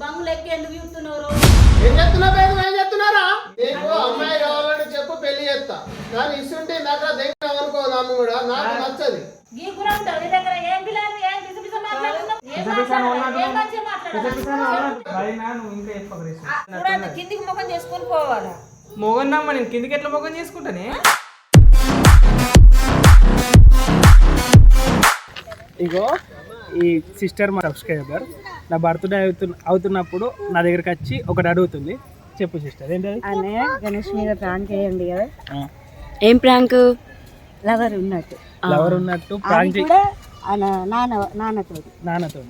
బంగులు ఎక్కి ఎందుకు చూస్తున్నావు రోజు? ఏం చెప్తున్నా పేరు ఏం చెప్తున్నారా నీకు అమ్మాయి కావాలని చెప్పు పెళ్ళి చేస్తా. కానీ ఇస్తుంటే ఇందాక దగ్గర అనుకో నమ్ము కూడా నాకు నచ్చది. ఈ దగ్గర ఏం పిల్లలు ఏం మాట్లాడుతున్నావు? ఏం మాట్లాడుతున్నావు? ఏం మంచిగా కిందికి ముఖం చేసుకొని పోవాలా? మొగన్నమ్మ నేను కిందికి ఎట్లా మొగం చేసుకుంటానే? ఇగో ఈ సిస్టర్ మా సబ్స్క్రైబర్. నా బర్త్డే అవుతున్న అవుతున్నప్పుడు నా దగ్గరికి వచ్చి ఒకటి అడుగుతుంది. చెప్పు సిస్టర్ ఏంటది? అన్నయ్య గణేష్ మీద ప్రాంక్ వేయండి కదా. ఏం ప్రాంక్ లవర్ ఉన్నట్టు. లవర్ ఉన్నట్టు ప్రాంక్ కూడా నాన్న నాన్నతో నాన్నతో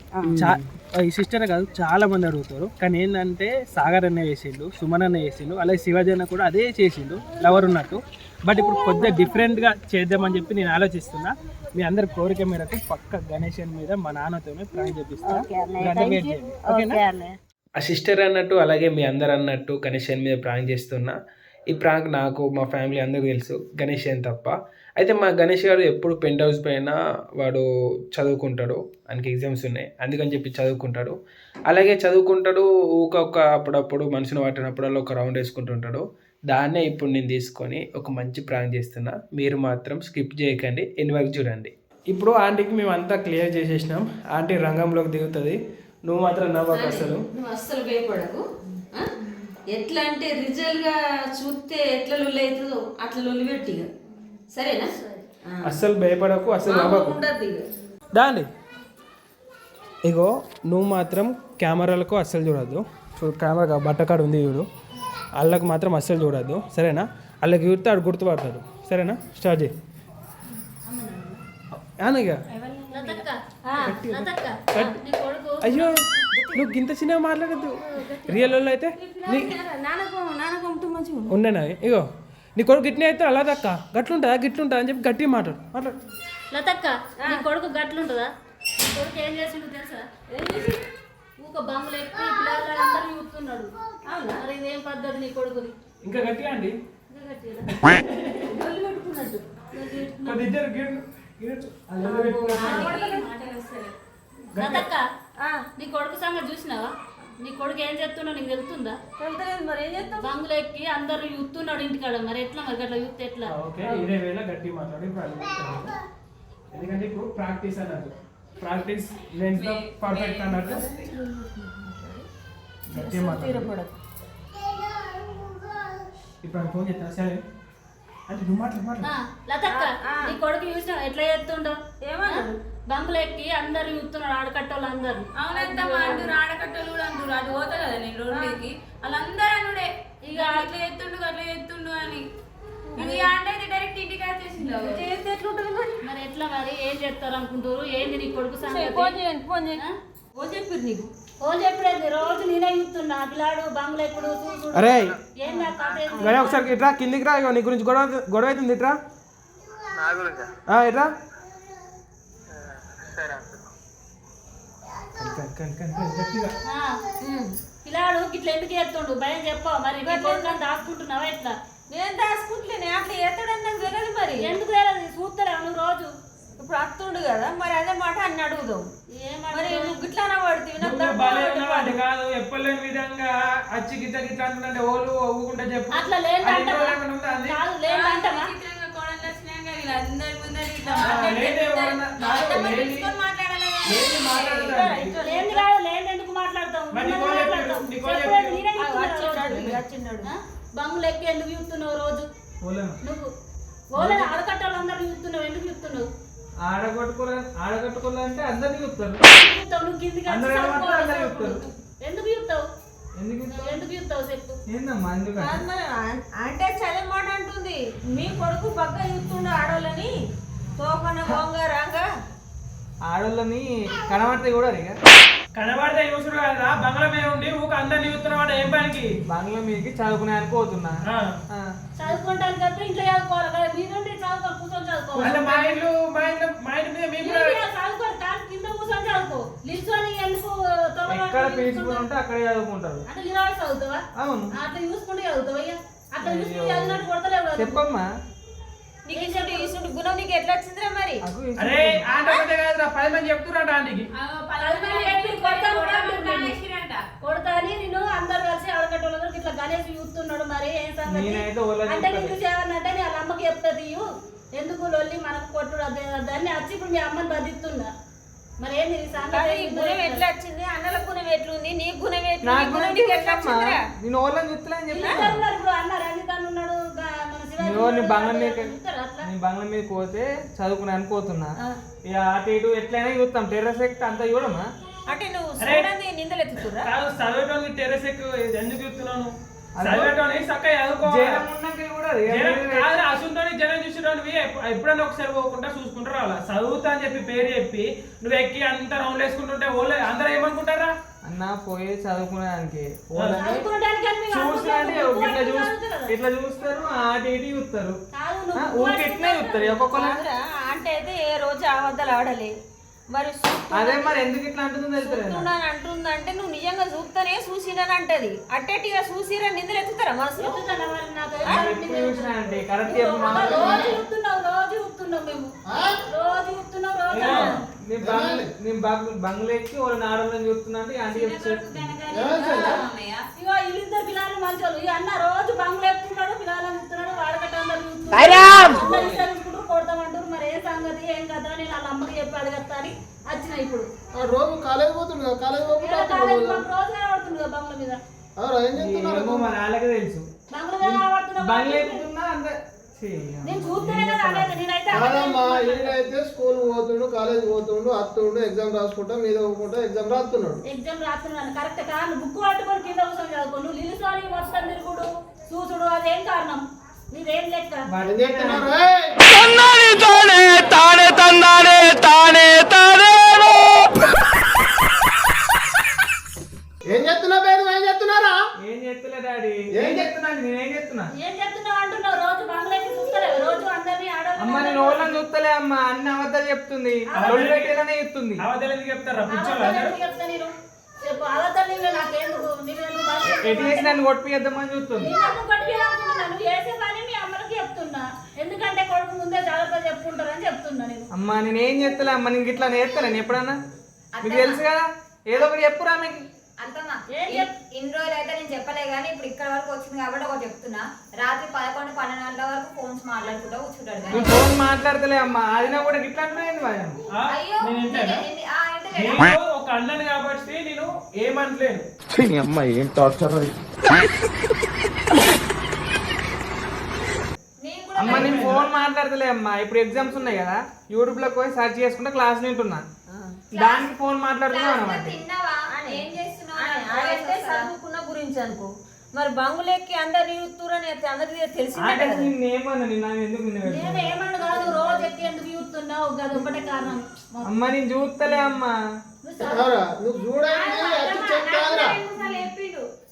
ఈ సిస్టర్ కాదు చాలా మంది అడుగుతారు. కానీ ఏంటంటే సాగర్ అన్న చేసిండు సుమన్ అన్న చేసిండు అలాగే శివాజీ అన్న కూడా అదే చేసిండు. లవర్ ఉన్నట్టు. బట్ ఇప్పుడు కొద్దిగా డిఫరెంట్గా చేద్దామని చెప్పి నేను ఆలోచిస్తున్నా. మీ అందరి కోరిక మేరకు పక్క గణేషన్ మీద మా నాన్నతోనే ప్రాంక్ చేపిస్తా ఓకే అన్నయ్య గంట థ్యాంక్ wait యూ చేయండి. ఓకేనా? ఓకే అన్నయ్య. ఆ సిస్టర్ అన్నట్టు అలాగే మీ అందరు అన్నట్టు గణేషన్ మీద ప్రాంక్ చేస్తున్నా. ఈ ప్రాంక్ నాకు మా ఫ్యామిలీ అందరికీ తెలుసు. గణేషన్ తప్ప. అయితే మా గణేష్ గారు ఎప్పుడు పెంట్ హౌస్ పైన వాడు చదువుకుంటాడు. ఆయనకి ఎగ్జామ్స్ ఉన్నాయి. అందుకని చెప్పి చదువుకుంటాడు. అలాగే చదువుకుంటాడు ఊక ఒక అప్పుడప్పుడు మనుషులు పట్టినప్పుడల్లా ఒక రౌండ్ వేసుకుంటుంటాడు. దాన్నే ఇప్పుడు నేను తీసుకొని ఒక మంచి ప్రాంక్ చేస్తున్నా. మీరు మాత్రం స్కిప్ చేయకండి ఎన్ని వరకు చూడండి. ఇప్పుడు ఆంటీకి మేము అంతా క్లియర్ చేసేసినాం. ఆంటీ రంగంలోకి దిగుతుంది. నువ్వు మాత్రం నవ్వకు అసలు. నువ్వు అస్సలు భయపడకు? ఎట్లా అంటే రిజల్ట్గా చూస్తే ఎట్లా లొల్లి అవుతుందో అట్లా లొల్లి పెట్టి. సరేనా. అస్సలు భయపడకు అసలు నవ్వకు. దాండి ఇగో. నువ్వు మాత్రం కెమెరాలకు అస్సలు చూడద్దు. చూడు కెమెరా బట్టకాడు ఉంది చూడు. వాళ్ళకి మాత్రం అస్సలు చూడద్దు. సరేనా? వాళ్ళకి చూస్తే ఆడు గుర్తుపడతాడు. సరేనా? స్టార్ట్ చేయి. అనగా అయ్యో నువ్వు ఇంత చిన్నగా మాట్లాడద్దు. రియల్ వాళ్ళు అయితే ఉండేనా? ఇగో నీ కొడుకు గిట్నే అయితే అలా దక్క గట్లుంటుందా? గిట్లుంటుందా? అని చెప్పి గట్టిగా మాట్లాడు. మాట్లాడు. లతక్క నీ కొడుకు గట్లుంటుందా? కొడుకు ఏం చేసిండు తెలుసా? ఊక బంగులు ఎక్కి పిల్లలు అందరూ చూస్తున్నాడు మరి ఇదేం పద్ధతి నీ కొడుకుది? ఇంకా గట్టిగా అండి? ఇంకా గట్టిగా. పెట్టుకున్నట్టు. కొద్ది ఇద్దరు నీ కొడుకు సంగతి చూసినావా? నీ కొడుకు ఏం చేస్తున్నావు నీకు తెలుస్తుందా? తెలుతలేదు మరి ఏం చేస్తాం? బంగులు ఎక్కి అందరూ చూస్తున్నాడు ఇంటికాడ. మరి ఎట్లా మరి అట్లా చూస్తే ఎట్లా? ఓకే ఇదే వేళ గట్టి మాట్లాడి. ఎందుకంటే ఇప్పుడు ప్రాక్టీస్ అన్నట్టు. ప్రాక్టీస్ లెన్స్ పర్ఫెక్ట్ అన్నట్టు మాట్లాడు. ఇప్పుడు ఫోన్ చేస్తా. సరే. అంటే నువ్వు మాట్లాడు నీ కొడుకు చూసిన ఎట్లా చేస్తుండో? ఏమన్నాడు? బంగులు ఎక్కి అందరు చూస్తున్నాడు ఆడకట్టోళ్ళు అందరు అవునంతమ్మా అంటారు ఆడకట్టలు కూడా అంటారు అది పోతా కదా నేను రోడ్లోకి వాళ్ళందరూ అనుడే ఇక అట్లా ఎత్తుండు అట్లా ఎత్తుండు అని. చేస్తే ఎట్లుంటుంది మరి మరి? ఎట్లా మరి? ఏం చేస్తారు అనుకుంటారు ఏంది నీ కొడుకు సంగతి? ఫోన్ చేయండి ఫోన్ చేయండి? ఫోన్ చెప్పారు నీకు? ఓ చెప్పలేదు రోజు నేనే చూస్తున్నా పిల్లాడు బంగులు ఎప్పుడు అరే ఏంది ఆ కథ ఏంది? గడే ఒకసారి ఇట్రా కిందికి రా ఇగో నీ గురించి గొడవ గొడవ అవుతుంది ఇట్రా. ఆ, ఇట్రా. కన్- గట్టిగా. ఆ, పిల్లాడు ఇట్లా ఎందుకు చేస్తుండు? భయం చెప్పావు మరి నీ కొడుకు దాచుకుంటున్నావా ఎట్లా? నేను దాచుకుంటలేను అట్లా ఎత్తడని నాకు తెలియదు మరి. ఎందుకు తెలియదు చూస్తారా నువ్వు రోజు. ఇప్పుడు అత్తుండు కదా మరి అదే మాట అన్ని అడుగుదాం? మరి నువ్వు గిట్లానా పడుతుంది అంటే కాదు ఎప్పలేని విధంగా అచ్చి గిట్ట గిట్ట అంటుందంటే ఓళ్ళు ఒవ్వుకుంటే చెప్పు. అట్లా లేదు అది అంటవా? ఇంట్లో ఏమైనా ఉందా అది? కాదు ఇట్లా ఆ, మాట్లాడితే బంగులు ఎక్కి ఎందుకు చూస్తున్నావు రోజు? ఓలేను. నువ్వు ఓలని ఆడకట్టాలు అందరు చూస్తున్నావు ఎందుకు చూస్తున్నావు? ఆడగొట్టుకోలే ఆడగొట్టుకోవాలంటే అందరినీ చూస్తావు నువ్వు కిందికి. ఎందుకు చూస్తావు అంటే చదివి మాట అంటుంది. మీ కొడుకు పక్క చూస్తుండు ఆడోళ్ళని. తోకన బొంగ రంగ. ఆడోళ్ళని కనబడితే కూడా కనబడితే చూసుడు కదా బంగ్లా మీద ఉండి ఊక అందరినీ చూస్తున్నాడు ఏం పనికి? బంగ్లా మీదకి చదువుకునే పోతున్నా. చదువుకుంటాను కదా ఇంట్లో చదువుకోవాలి కదా మీ నుండి చదువుకో కూర్చొని చదువుకోవాలి. అంటే మా ఇల్లు మా ఇంట్లో మా ఇంటి మీద మీరు చదువుకోరు కాదు కింద కూర్చొని చదువుకో. నిల్చొని ఎందుకు ఎక్కడ? పీచుకుని ఉంటే అక్కడే చదువుకుంటారు. అంటే నిలబడి చదువుతావా? అవును. అట్లా చూసుకుంటే చదువుతావా? అట్లా చూసుకుంటే చదివినట్టు కొడతలేవు చెప్పమ్మా. నీకు నీకు ఎట్లా వచ్చిందిరా మరి? అరే ఆంట ఒకటే కాదురా పది మంది చెప్తురంట అందరు కలిసి అడగటోళ్ళందరూ ఇట్లా గణేష్ చూస్తున్నాడు మరి ఏం సంగతి? అంటే నీకు చేయాలంటే నేను వాళ్ళ అమ్మకి చెప్తా ఎందుకు లొల్లి మనకు కొట్టుడు దాన్ని వచ్చి ఇప్పుడు మీ అమ్మని బదిస్తున్నా మరి ఏంది ఈ సంగతి కానీ ఏంది? గుణం ఎట్లా వచ్చింది? అన్నల గుణం ఎట్లుంది? నీ గుణం ఎట్లుంది? నా నీ గుణం గురించి నీకు ఎట్లా ఏంటమ్మా? వచ్చిందిరా? నేను వాళ్ళని చూస్తలేని చెప్పి ఇద్దరు ఉన్నారు ఇప్పుడు అన్న రంజితాన్ ఉన్నాడు గా- మన శివాజీ నువ్వు నీ ఉన్నాడు, బంగ్లా మీద ఉంటారు అట్లా. నీ బంగ్లా మీద పోతే చదువుకుని అనుకోతున్నా. ఇక అటు ఇటు ఎట్లయినా చూస్తాం. టెర్రస్ ఎక్కి అంతా చూడమా అంటే నువ్వు చూడండి నిందలు ఎత్తుతురా కాదు చదివేటోని టెరెస్ ఎక్కువ ఎందుకు చెప్తున్నాను అసంతోని జనం చూసేటోనివి ఎప్పు- ఎప్పుడైనా ఒకసారి పోకుండా చూసుకుంటూ రావాలా? చదువుతా అని చెప్పి పేరు చెప్పి నువ్వు ఎక్కి అంత రౌండ్ వేసుకుంటుంటే వాళ్ళు అందరూ ఏమనుకుంటారా? అన్న పోయి చదువుకునేదానికి. వాళ్ళని చదువుకోవడానికి అని మీకు చూసి అంటే అనుకుంటారు, నువ్వు ఇట్లా చూసి చదువుతావు కదా. ఇట్లా చూస్తారు అటు ఇటు చూస్తారు. నువ్వు ఊరికి ఎట్లే చూస్తారు. ఒక్కొక్కరు అంటే అయితే ఏ రోజు అబద్ధాలు ఆడలే మరి అదే మరి ఎందుకు ఇట్లా అంటుందో అంటుందంటే నువ్వు నిజంగా చూస్తేనే చూసినని అంటది. అట్టేటిగా చూసిరా నిందలు ఎత్తుతారా మనసులో చెప్తున్నా మరి నాకు? ఎప్పుడు చూసినా అంటే కరెక్ట్ రోజు చెప్పు రోజు చూస్తున్నావు రోజు చూస్తున్నావు మేము. రోజు చూస్తున్నావు రోజు అంటున్నావు. నేను బంగ్లా నేను బంగ్- బంగ్లా ఎక్కి వాళ్ళని ఆడవాళ్ళని చూస్తున్నా అంటే వీళ్ళిద్దరు పిల్లలు ఈ అన్న రోజు బంగ్లా ఎక్కుతున్నాడు పిల్లలను చూస్తున్నాడు వాడకట్ట అందరు చూసుకుంటారు కొడతామంటారు మరి ఏ సంగతి ఏం కదా నేను వాళ్ళ అమ్మకి చెప్పి అడగత్తా అని వచ్చిన ఇప్పుడు. ఆ రోజు కాలేజ్ పోతుండు కదా కాలేజ్ పోకుండా. మాకు రోజు కనబడుతుంది కదా. బంగ్లా మీద. అవురా ఏం చెప్తున్నారు ఏమో మరి వాళ్ళకే తెలుసు. బంగ్లా మీద కనబడుతున్నా బంగ్లా ఎక్కుతున్నా అంత. ఛీ, నేను చూస్తేనే కదా అనేది నేనైతే కాదమ్మా ఈయనైతే స్కూల్ పోతుండు కాలేజ్ పోతుండు అత్తుండు ఎగ్జామ్ రాసుకుంటా మీద పోకుంటా ఎగ్జామ్ రాస్తున్నాడు ఎగ్జామ్ రాస్తున్నాను కరెక్ట్ కాదు. బుక్ పట్టుకొని కింద కూర్చొని చదువుకో నువ్వు తిరుగుడు చూసుడు అదేం కారణం? నీదేం లెక్క? ఏం చెప్తున్నారు ఏయ్! ఏం చెప్తున్నావు పేరు ఏం చెప్తున్నారా ఏం చెప్తలే డాడీ? ఏం ఏం చెప్తున్నా నేనేం చెప్తున్నా ఏం చెప్తున్నావు అంటున్నావు? రోజు బంగ్లాకి చూస్తలేవు. రోజు అందరినీ అమ్మ ఆడవాళ్ళు నేను వాళ్ళని చూస్తలే అమ్మ. అన్ని అబద్ధాలు చెప్తుంది. రొల్లు పెట్టేలానే చెప్తుంది. అవతల ఎందుకు చెప్తారా? పిచ్చోళ్ళు అబద్ధాలు అందరూ? ఎందుకు చెప్తా నేను? చెప్పు అబద్ధాలు నీవే నాకెందుకు? నీవే నువ్వు బాగా ఎటు చేసి నన్ను కొట్టిద్దామని చూస్తుంది. నేను ఎందుకు కొట్టియాలనుకుంటున్నా నువ్వు చేసే పని మీ అమ్మకి చెప్తున్నా ఎందుకంటే కొడుకు ముందే జాగ్రత్త చెప్పుకుంటారని చెప్తున్నా నేను. అమ్మ నేను ఏం చెప్తలే అమ్మ నీకు ఇట్లా నేర్తాను నేను ఎప్పుడన్నా? మీకు తెలుసు కదా? ఏదో ఒకటి చెప్పురా మీకు. అంతమ్మా ఏం ఇన్ని రోజులు అయితే నేను చెప్పలే కానీ ఇప్పుడు ఇక్కడ వరకు వచ్చింది కాబట్టి ఒకటి చెప్తున్నా. రాత్రి పదకొండు పన్నెండు గంటల వరకు ఫోన్స్ మాట్లాడుకుంటూ కూర్చుంటాడు ఫోన్ మాట్లాడతలే అమ్మ. అది నా కూడా గిట్లా? అయ్యో నేను? నేను ఒక అన్నని కాబట్టి నేను ఏమనలేను నేను కూడా అమ్మ నేను ఫోన్ మాట్లాడతలే అమ్మ. ఇప్పుడు ఎగ్జామ్స్ ఉన్నాయి కదా యూట్యూబ్లోకి పోయి సెర్చ్ చేసుకుంటే క్లాస్ వింటున్నా. దానికి ఫోన్ వస్తుందా? చదువుకున్న గురించి అనుకో. మరి బంగులెక్కి అందరు చూస్తురని అందరికి తెలిసిందే కదా. నేను ఎందుకు నిన్న పెడతాను? నేను ఏమన్నా కాదు రోజు ఎక్కి ఎందుకు చూస్తున్నావు? అది ఒకటే కారణం. అమ్మ నేను చూస్తలే అమ్మ.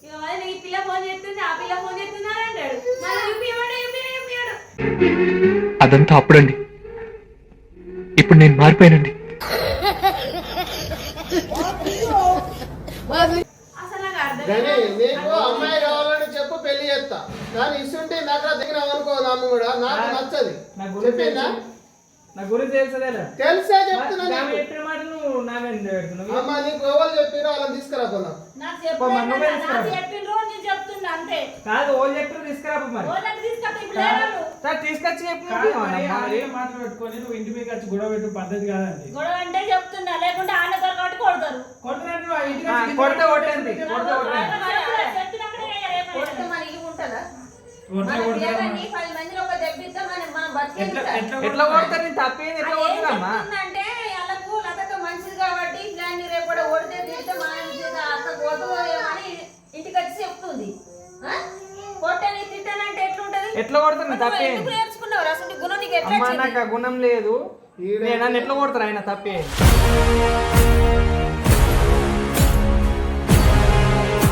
నువ్వు మరి ఈ పిల్ల ఫోన్ చేస్తుంది ఆ పిల్ల ఫోన్ చేస్తున్నా అని అంటాడు మళ్ళీ అదంతా అప్పుడండి. ఇప్పుడు నేను మారిపోయానండి. అమ్మాయి కావాలని చెప్పు పెళ్ళి చేస్తా. కానీ ఇస్తుంటే నాకు నాన్న కూడా నాకు నచ్చది. చెప్పిందా? తెలుసు. నా గురించి తెలుసదేలా తెలిసే చెప్తున్నా. చెప్పిన మాట నువ్వు నా మీద పెడుతున్నావు అమ్మ నీకు ఎవరు చెప్పిరో వాళ్ళని తీసుకురా పోనా నాకు నాకు. చెప్పిన నేను కాదు వాళ్ళు చెప్పిన తీసుకురా మరి. తీసుకొస్తే ఇప్పుడు లేరు సార్ తీసుకొచ్చి చెప్పు కాదు నువ్వు మరి మరి. మాటలు పెట్టుకొని నువ్వు ఇంటి మీద వచ్చి గొడవ పెట్టు పద్ధతి కాదండి. గొడవ అంటే చెప్తున్నా లేకుంటే ఆడతారు కాబట్టి కొడతారు. ఆ ఇంటికి ఆ, వచ్చి కొడితే కొట్టండి కొడితే కొట్టండి ఉంటుందా? మన కొడతారు. పిల్లగాన్ని పది మందిలో ఒక దెబ్బిస్తే మనం ఎట్లా సార్. ఎట్లా ఎట్లా కొడతారు? నేను తప్పేంది ఎట్లా కొడుతున్నామ్మా అంటే వాళ్ళకు లతక మంచిది కాబట్టి ఇట్లాంటి రేపు కూడా ఓడితే తిరిగితే మన ఇంటికి అక్క పోతుందేమని ఇంటికి వచ్చి చెప్తుంది? కొట్టని తిట్టనంటే ఎట్లుంటది? ఎట్లా ఎందుకు నేర్చుకున్నావు అసలు గుణం నీకు ఎట్లా అమ్మ వచ్చింది? నాకు ఆ గుణం లేదు. నేను నన్ను ఎట్లా కొడతారు? ఆయన తప్పే.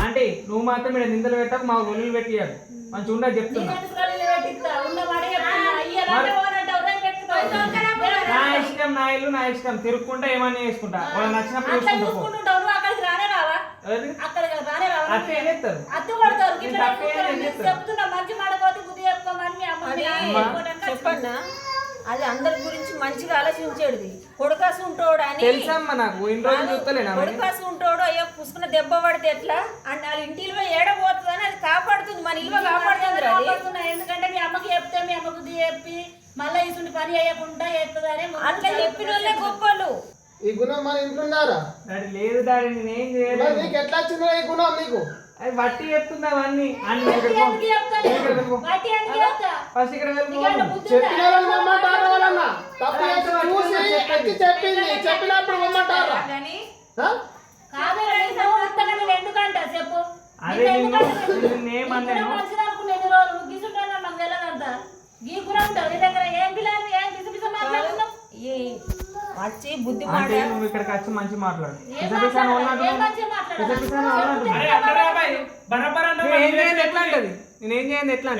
అంటే నువ్వు మాత్రం ఇక్కడ నిందలు పెట్టక మా ఒళ్ళు పెట్టియాలి మంచి ఉండదు చెప్తున్నా. నేను ఎందుకు రోజులు పెట్టిస్తా? ఉన్న వాడే చెప్తున్నా. అయ్యాలంటే ఓనంటావు, రేపు పెట్టుకో. నా ఇష్టం నా ఇల్లు నా ఇష్టం. తిరుక్కుంటా ఏమన్నా చేసుకుంటా. వాళ్ళు నచ్చినప్పుడు అట్లా చూసుకుంటా పో. చూసుకుంటుంటావు. నువ్వు అక్కడికి రానే రావా? ఎవరు? అక్కడికి రానే రావా? అత్త ఏం చేస్తారు? అత్త తప్పేం చెప్తున్నా, మంచి బుద్ధి చెప్పుకోమని మీ మీ చెప్పన్నా? అది అందరి గురించి మంచిగా ఆలోచించేది కొడుకాసు ఉంటాడు అని తెలుసమ్మా నాకు ఇన్ని రోజులు చూస్తలేనా మరి? కొడుకాసు ఉంటాడు అయ్యో పుసుకున్న దెబ్బ పడితే ఎట్లా? అండ్ వాళ్ళ ఇంటి ఇల్వ ఏడ పోతుంది అని అది. కాపాడుతుంది. మన ఇల్వ కాపాడుతుంది అది చెప్పి మళ్ళీ ఇసుంటి పని చేయకుండా చేస్తుందని అట్లా చెప్పిన వాళ్ళే గొప్పలు. ఈ గుణం మన ఇంట్లో ఉన్నారా లేదు డాడీ నేనేం నీకు ఎట్లా వచ్చిందో ఈ గుణం నీకు? అది బట్టి చెప్తున్నా అవన్నీ? అన్ని చెప్తా? ఫస్ట్ ఇక్కడ చెప్పింది? చెప్పినప్పుడు పొమ్మంటారా ఎందుకంటా? చెప్పు. అదే నేను నిన్ను ఎందుకంటా? నిన్ను ఏమన్నాను నీకు మంచిది అనుకున్నా ఎన్ని రోజులు గీసుంటాను నాకు తెలియదంట గీకురా ఉంటావు. నీ దగ్గర ఏం పిల్లలు ఏం పిసి పిసి మాట్లాడుతున్నావు? ఈ వచ్చి బుద్ధి అంటే నువ్వు ఇక్కడికి వచ్చి మంచి మాట్లాడు. నేను ఏం చేయండి ఎట్లా అంటది? నేను ఏం చేయండి ఎట్లా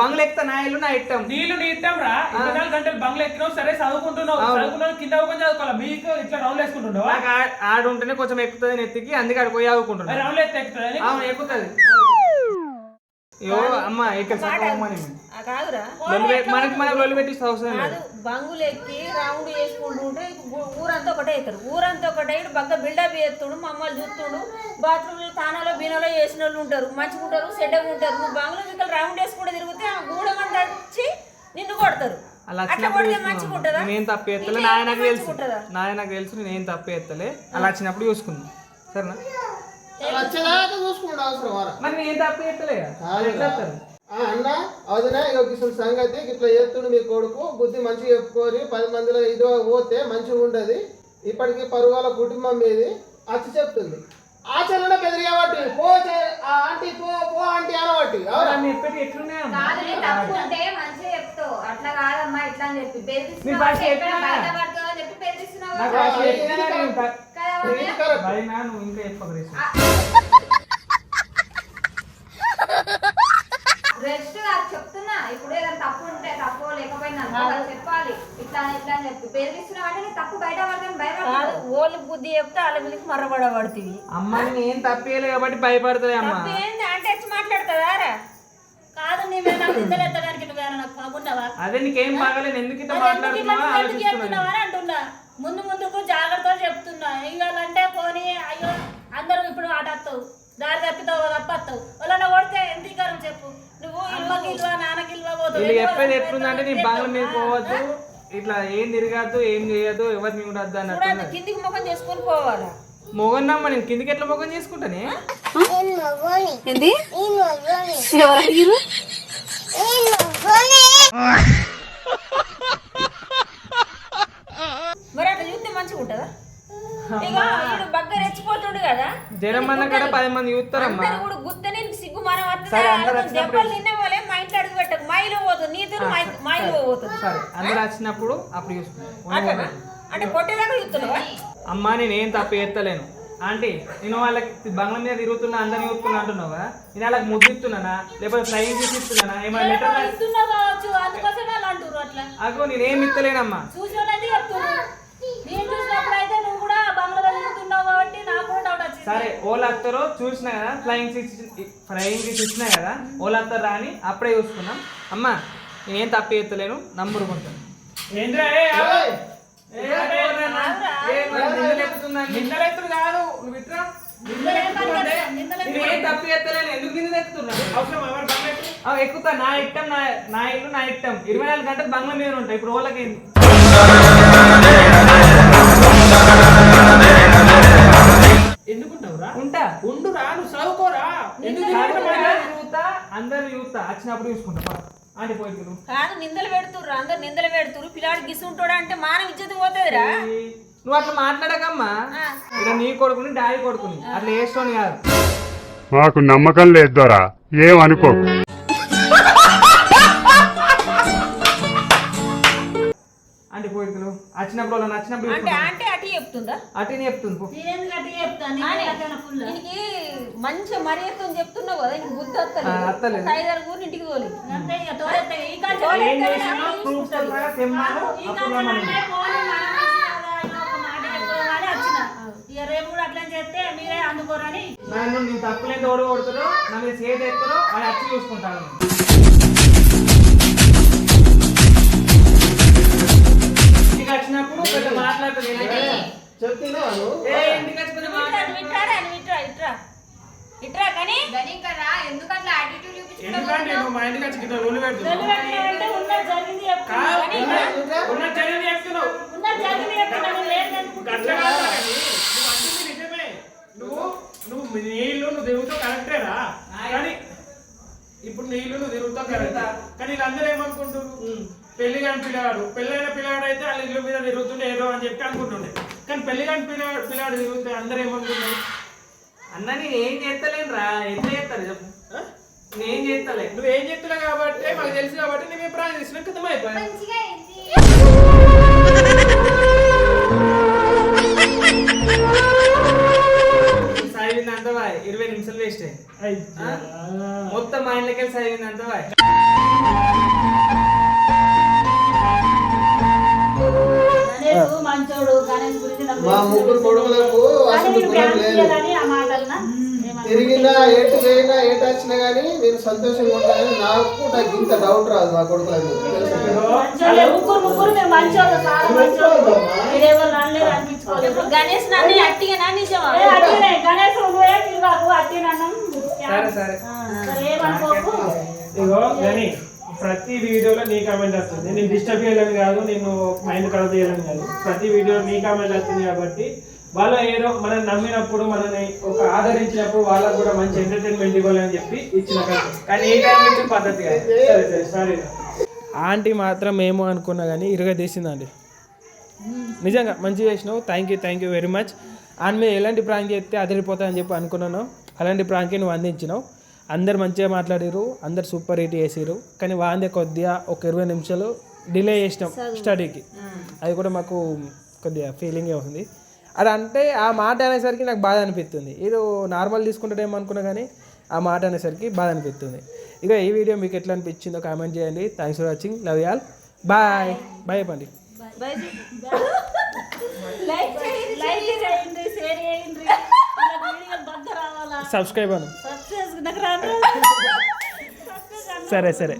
బంగ్లా ఎక్కుతా నా ఇల్లు నా ఇట్టం. నీళ్ళు నీ ఇష్టం రా. నాలుగు గంటలు బంగ్లా ఎక్కినావు సరే చదువుకుంటున్నావు. చదువుకున్నావు కింద ఊకొని చదువుకోవాలి? మీకు ఇట్లా రౌండ్ వేసుకుంటున్నావా ఆడ ఉంటేనే కొంచెం ఎక్కుతుంది నెత్తికి అందుకే ఆడ పోయి ఆదుకుంటున్నా రౌండ్ వేస్తే ఎక్కుతుంది అవును ఎక్కుతుంది అయ్యో అమ్మ ఇక్కడ చక్కమని ఆ కాదురా మనకి మనకు లొల్లి పెట్టిస్తే అవసరం లేదు. కాదు బంగులు ఎక్కి రౌండ్ చేసుకుంటూ ఉంటే ఊరంతా ఒకటే అవుతారు ఊరంతా ఒకటే ఇటు బాగా బిల్డప్ చేస్తుడు మమ్మల్ని చూస్తుడు. బాత్రూమ్ తానాలో బీనాలో చేసిన వాళ్ళు ఉంటారు. మంచిగా ఉంటారు సెడ్డగా ఉంటారు. నువ్వు బంగులో మీకు రౌండ్ వేసుకుంటూ తిరిగితే ఆ గూడమంతా వచ్చి నిన్ను కొడతారు. అలా వచ్చినప్పుడు నేనేం తప్పు ఎత్తలే నాయనకు తెలుసు? నాయనకు తెలుసు నేనేం తప్పు ఎత్తలే అలా వచ్చినప్పుడు చూసుకుందాం. సరేనా? వచ్చేదాకా చూసుకుంటా అవసరం వారా. మరి నేను తప్పు ఎత్తలే అది ఎట్లా ఎత్తారు? ఆ అన్న అవునా ఇక సంగతి ఇట్లా చేస్తుడు మీ కొడుకు. బుద్ధి మంచిగా చెప్పుకోరి పది మందిలో ఇదో పోతే మంచిగా ఉండదు. ఇప్పటికీ పరువాల కుటుంబం మీది. వచ్చి చెప్తుంది. ఆ చెల్లెన బెదిరియబట్టి పో ఆంటీ పో పో ఆంటీ అనబట్టి. చెప్తావు. అట్లా కాదమ్మా ఇట్లా అని చెప్పి. నాకు నువ్వు ఇంకా రేసు. రెస్ట్ చెప్తున్నా. ఇప్పుడు ఏదైనా తప్పు ఉంటే తప్పు లేకపోయినా అనుకో, చెప్పాలి. ఇట్లా ఇట్లా అని చెప్పి. బెదిరిస్తున్నావు అంటే నీ తప్పు బయట పడతాను కాదు భయపడతావు. ఓళ్ళు బుద్ధి చెప్తే వాళ్ళ మీదకి మర్రబడబడుతుంది. అమ్మని నేను తప్పేయలే కాబట్టి భయపడతాయి అమ్మ. ఏంది అంటే వచ్చి మాట్లాడుతుందా రా కాదు నీ మీద నాకు నిందలు ఎత్తడానికి నాకు బాగుండవా? అదే నీకేం బాగాలేదు ఎందుకు ఇట్లా మాట్లాడుతున్నావా అంటున్నా. ముందు ముందుకు జాగ్రత్తగా చెప్తున్నా. ఇవాళంటే పోనీ అయ్యో అందరూ ఇప్పుడు ఆటేస్తావు దారి తప్పితావు తప్పస్తావు వాళ్ళని కొడితే ఎంత ఇకారం చెప్పు. నువ్వు అమ్మకి ఇల్వా నాన్నకి ఇల్వా పోతావు. వీళ్ళు చెప్పేది ఎట్లుందంటే నీ బంగ్ల మీద పోవద్దు. ఇట్లా ఏం తిరగద్దు ఏం చేయొద్దు ఎవరిని ఉండద్దు అన్నట్టు. కిందికి ముఖం చేసుకొని పోవాలా? మొగన్నమ్మ నేను కిందికి ఎట్లా మొగం చేసుకుంటానే? ఏంది? ఎవరు అడిగిరు మరి అట్లా చూస్తే మంచిగా ఉంటుందా? ఇక వీడు బగ్గ రెచ్చిపోతుండు కదా. జనం మంది కూడా పది మంది చూస్తారమ్మా. అందరు కూడా గుద్దనే సిగ్గు మనం సరే, అందరూ వచ్చినప్పుడు దెబ్బలు తిన్న వాళ్ళే మా ఇంట్లో అడుగు పెట్టకు. మైలో పోతుంది పోతుంది. సరే అందరు వచ్చినప్పుడు అప్పుడు అట్లనా? అంటే కొట్టేదాకా చూస్తున్నావా? అమ్మా నేను ఏం తప్పు చేస్తలేను. ఆంటీ నేను వాళ్ళకి బంగ్లా మీద తిరుగుతున్నా అందరిని చూస్తున్నా అంటున్నావా? నేను వాళ్ళకి ముద్దు ఇస్తున్నానా? లేకపోతే ఫ్లైయింగ్ చేసి ఇస్తున్నానా? ఏమైనా ఏమో లెటర్ అగో నేనేం ఇస్తలేనమ్మా సరే ఓళ్ళు వస్తారో చూసినా కదా ఫ్లయింగ్ సీట్స్ ఫ్లయింగ్ సీట్స్ ఇచ్చినా కదా ఓళ్ళు వస్తారు రాని అప్పుడే చూసుకున్నాం. అమ్మా నేనేం తప్పు చేస్తలేను నమ్మురు కొంటాను నిందలెత్తుడు కాదు. నువ్వు ఇట్రా. ఎక్కుతా నా ఇట్టం నా నా ఇల్లు నా ఇట్టం ఇరవై నాలుగు గంటలు బంగ్లా మీద ఉంటాయి. ఇప్పుడు వాళ్ళకి ఏంది ఎందుకుంటావురా? ఉంటా. ఉండురా నువ్వు చదువుకోరా. ఎందుకు అందరు చూస్తా. వచ్చినప్పుడు చూసుకుంటా పా. ఆంటీ పోయి తిరుగు. కాదు నిందలు పెడుతుర్రు. అందరు నిందలు పెడుతురు పిల్లాడు గిసుంటాడు అంటే మానం ఇజ్జత పోతుందిరా. నువ్వు అట్లా మాట్లాడకమ్మా. ఇక్కడ నీ కొడుకుని డాడీ కొడుకుని. అట్లా వేసుకోని కాదు. మాకు నమ్మకం లేదు దొరా. ఏమనుకో. వచ్చినప్పుడు వాళ్ళని వచ్చినప్పుడు అంటే. అంటే అటు చెప్తుందా? అటు చెప్తుంది. నేను. దీనికి మంచిగా మర్యాదతో చెప్తున్నావు కదా నీకు బుద్ధి. వస్తలేదు. ఐదారు ఊరిని ఇంటికి తోలి ఇక. ఇక రేపు కూడా అట్లా చేస్తే మీరే అందుకోరని. నన్ను నీ తప్పులేంత ఓడి కొడుతారో నా మీద చేతి ఎత్తారో అది వచ్చి చూసుకుంటాను పిల్లగాడు అయితే వాళ్ళ ఇల్లు మీద తిరుగుతుండే ఏదో అని చెప్పి అనుకుంటుండే. కానీ పెళ్ళి కాని పిల్లగాడు పిల్లగాడు తిరుగుతే అందరూ ఏమనుకుంటున్నారు అన్న నేను ఏం చేస్తలేను రా. ఎట్లా చేస్తారు చెప్పు? నేనేం చేస్తలే. నువ్వేం చెప్తున్నావు కాబట్టి మాకు తెలుసు కాబట్టి నేను ప్రాణం చేసిన క్రితం అయిపోయాను సాగింది అంత బాయ్. ఇరవై నిమిషాలు వేస్ట్ అయ్యి? మొత్తం మా ఇంట్లోకి సాగింది అంత బాయ్. మంచోడు గణేష్ గురించి నాకు మా. ముగ్గురు కొడుకులకు కానీ అసలు? తిరిగినా ఎటు పోయినా ఎటు వచ్చినా కానీ నేను సంతోషంగా ఉంటానని నాకు నాకు ఇంత డౌట్ రాదు మా అనిపించుకోలేదు. గణేష్ నన్ను అట్టిగా నిజమా ఏ అట్టినే గణేష్ నువ్వే తిరగాకు అట్టినన్నం సరే సరే. సరే ఏమనుకోకు? ఇగో కానీ ప్రతి వీడియోలో నీ కామెంట్ వస్తుంది. నేను డిస్టర్బ్ చేయలేను కాదు నేను మైండ్ కలర్ చేయలేను కాదు. ప్రతి వీడియోలో నీ కామెంట్ వస్తుంది కాబట్టి వాళ్ళ ఏదో మనం నమ్మినప్పుడు మనని ఒక ఆదరించినప్పుడు వాళ్ళకు కూడా మంచి ఎంటర్టైన్మెంట్ ఇవ్వాలని చెప్పి ఇచ్చిన కానీ ఏ టైం నుంచి పద్ధతి కాదు. సరే సారీ ఆంటీ మాత్రం ఏమో అనుకున్నా కానీ ఇరగదీసిందండి. నిజంగా మంచిగా చేసినావు. Thank you thank you very much and మేము ఎలాంటి ప్రాంక్ చేస్తే అదిరిపోతా అని చెప్పి అనుకున్నాను. అలాంటి ప్రాంకే నువ్వు అందించినావు. అందరు మంచిగా మాట్లాడారు అందరు సూపర్ హిట్ చేసిరు కానీ వాందే కొద్దిగా ఒక ఇరవై నిమిషాలు డిలే చేసినాం స్టడీకి అది కూడా మాకు కొద్దిగా ఫీలింగే ఉంది. అది అంటే ఆ మాట అనేసరికి నాకు బాధ అనిపిస్తుంది. ఇది నార్మల్ తీసుకుంటాడేమో అనుకున్నా కానీ ఆ మాట అనేసరికి బాధ అనిపిస్తుంది. ఇక ఈ వీడియో మీకు ఎట్లా అనిపించిందో కామెంట్ చేయండి. Thanks for watching love y'all bye bye చెప్పండి లైక్ చేయండి లైక్ చేయండి షేర్ చేయండి ఇలా వీడియోలు బాగా రావాలా సబ్స్క్రైబ్ అను. సరే సరే.